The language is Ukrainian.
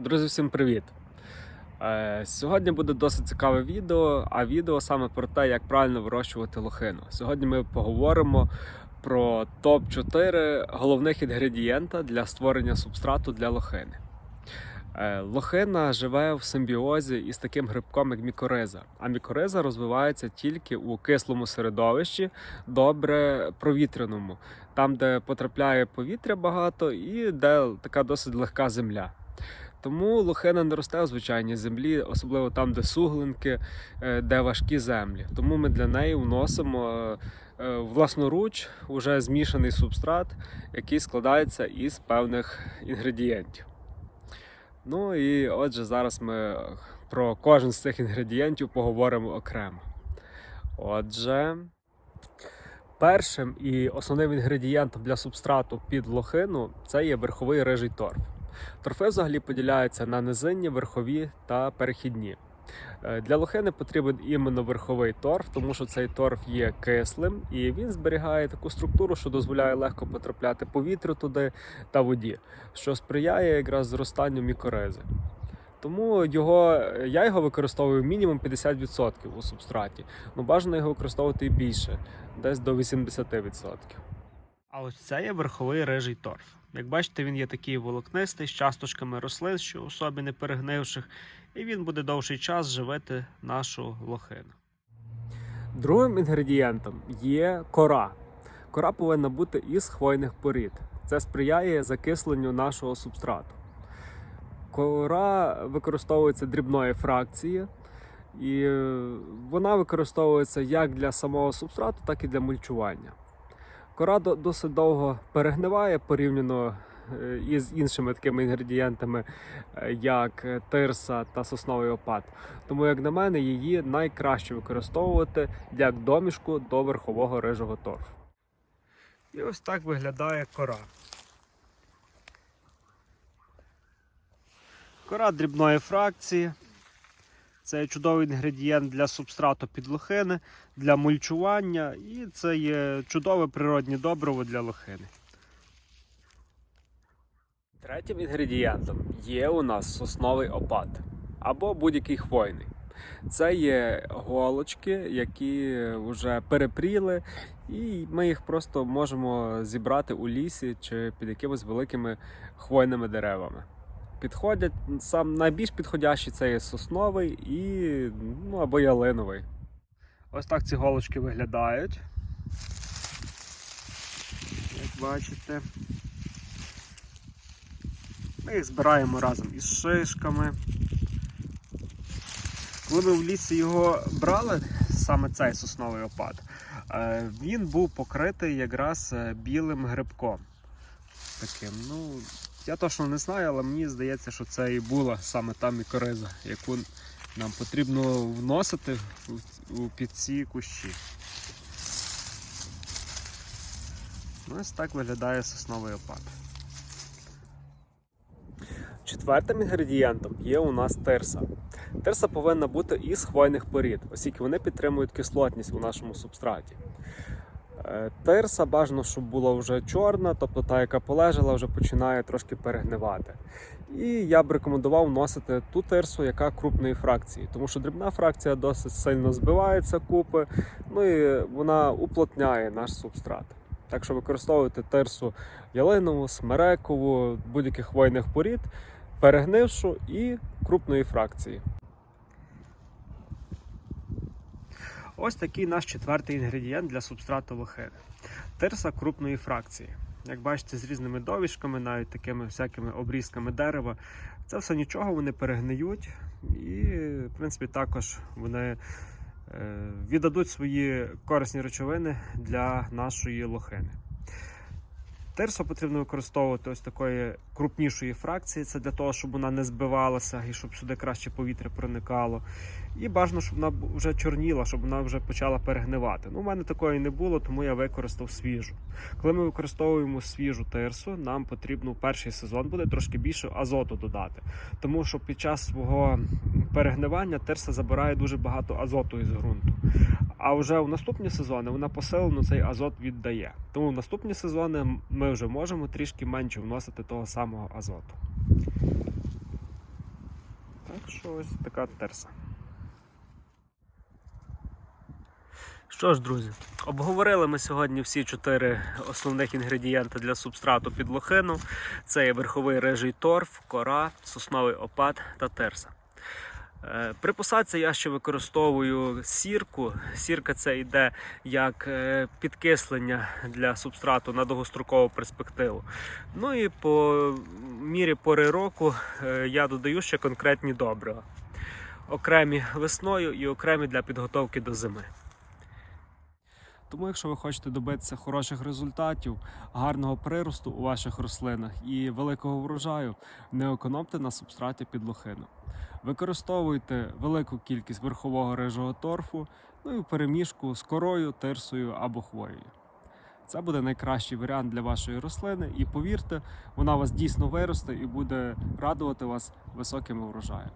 Друзі, всім привіт! Е, Сьогодні буде досить цікаве відео, а відео саме про те, як правильно вирощувати лохину. Сьогодні ми поговоримо про топ-4 головних інгредієнта для створення субстрату для лохини. Е, Лохина живе в симбіозі із таким грибком, як мікориза. А мікориза розвивається тільки у кислому середовищі, добре провітряному, там, де потрапляє повітря багато і де така досить легка земля. Тому лохина не росте у звичайній землі, особливо там, де суглинки, е, де важкі землі. Тому ми для неї вносимо е, власноруч уже змішаний субстрат, який складається із певних інгредієнтів. Ну і отже, зараз ми про кожен з цих інгредієнтів поговоримо окремо. Отже, першим і основним інгредієнтом для субстрату під лохину це є верховий рижий торф. Торфи взагалі поділяються на низинні, верхові та перехідні. Е, Для лохини потрібен іменно верховий торф, тому що цей торф є кислим і він зберігає таку структуру, що дозволяє легко потрапляти повітрю туди та воді, що сприяє якраз зростанню мікоризи. Тому його, я його використовую мінімум 50% у субстраті. Ну бажано його використовувати і більше, десь до 80%. А ось це є верховий рижий торф. Як бачите, він є такий волокнистий з часточками рослин, що у собі не перегнивших, і він буде довший час живити нашу лохину. Другим інгредієнтом є кора. Кора повинна бути із хвойних порід. Це сприяє закисленню нашого субстрату. Кора використовується дрібної фракції, і е, вона використовується як для самого субстрату, так і для мульчування. Кора досить довго перегниває порівняно е, із іншими такими інгредієнтами, е, як тирса та сосновий опад. Тому, як на мене, її найкраще використовувати як домішку до верхового рижого торфу. І ось так виглядає кора. Кора дрібної фракції. Це чудовий інгредієнт для субстрату під лохини, для мульчування, і це є чудове природнє добриво для лохини. Третім інгредієнтом є у нас сосновий опад або будь-який хвойний. Це є голочки, які вже перепріли, і ми їх просто можемо зібрати у лісі чи під якимись великими хвойними деревами. Підходять сам найбільш підходящий це є сосновий і ну, або ялиновий. Ось так ці голочки виглядають. Як бачите. Ми їх збираємо разом із шишками. Коли ми в лісі його брали, саме цей сосновий опад, е, він був покритий якраз е, білим грибком. Таким, ну, я точно не знаю, але мені здається, що це і була саме та мікориза, яку нам потрібно вносити під ці кущі. Ну, Ось так виглядає сосновий опад. Четвертим інгредієнтом є у нас тирса. Тирса повинна бути із хвойних порід, оскільки вони підтримують кислотність у нашому субстраті. Е, Тирса бажано, щоб була вже чорна, тобто та, яка полежала, вже починає трошки перегнивати. І я б рекомендував вносити ту тирсу, яка крупної фракції, тому що дрібна фракція досить сильно збивається купи, ну і вона уплотняє наш субстрат. Так що використовуйте тирсу ялинову, смерекову, будь-яких хвойних порід, перегнившу і крупної фракції. Ось такий наш четвертий інгредієнт для субстрату лохини. Тирса крупної фракції. Як бачите, з різними довішками, навіть такими всякими обрізками дерева. Це все нічого, вони перегниють і, в принципі, також вони е, віддадуть свої корисні речовини для нашої лохини. Тирсу потрібно використовувати ось такої крупнішої фракції. Це для того, щоб вона не збивалася і щоб сюди краще повітря проникало. І бажано, щоб вона вже чорніла, щоб вона вже почала перегнивати. Ну, у мене такої не було, тому я використав свіжу. Коли ми використовуємо свіжу тирсу, нам потрібно перший сезон буде трошки більше азоту додати. Тому що під час свого перегнивання тирса забирає дуже багато азоту із ґрунту. А вже в наступні сезони вона посилено цей азот віддає. Тому в наступні сезони ми вже можемо трішки менше вносити того самого азоту. Так що ось така терса. Що ж, друзі, обговорили ми сьогодні всі чотири основних інгредієнти для субстрату під лохину. Це є верховий рижий торф, кора, сосновий опад та терса. Е, При посадці я ще використовую сірку. Сірка це йде як е, підкислення для субстрату на довгострокову перспективу. Ну і по мірі пори року е, я додаю ще конкретні добрива. Окремі весною і окремі для підготовки до зими. Тому, якщо ви хочете добитися хороших результатів, гарного приросту у ваших рослинах і великого врожаю, не економте на субстраті під лохину. Використовуйте велику кількість верхового рижого торфу, ну і в переміжку з корою, тирсою або хвоєю. Це буде найкращий варіант для вашої рослини, і повірте, вона вас дійсно виросте і буде радувати вас високими врожаями.